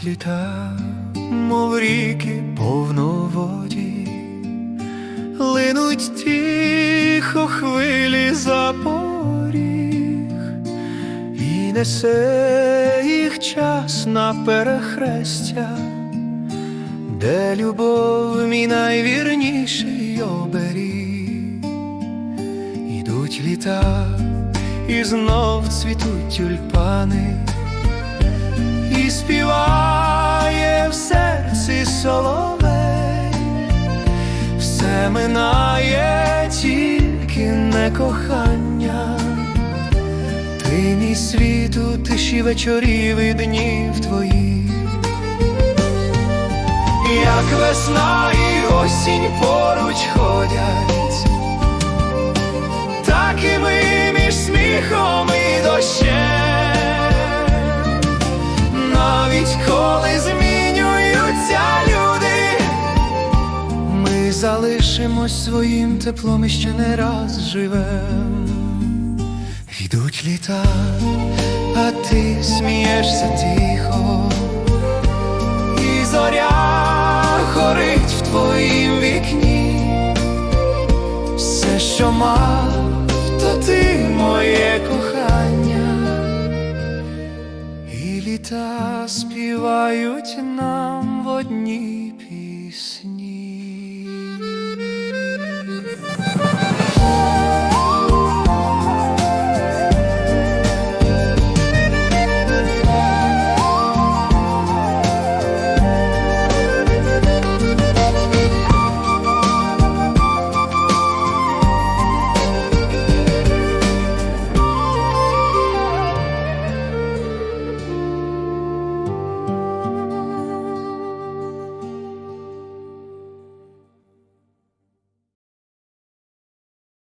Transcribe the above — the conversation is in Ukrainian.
Летять літа, мов ріки повно воді, линуть тихо хвилі за поріг, і несе їх час на перехрестя, де любов мій найвірніший оберіг, ідуть літа, і знов цвітуть тюльпани і співає в серці соловей, все минає тільки не кохання. Ти мій світу, тиші вечорів і днів твоїх, як весна залишимось своїм теплом і ще не раз живем. Йдуть літа, а ти смієшся тихо, і зоря горить в твоїм вікні. Все, що мав, то ти моє кохання, і літа співають нам в одній.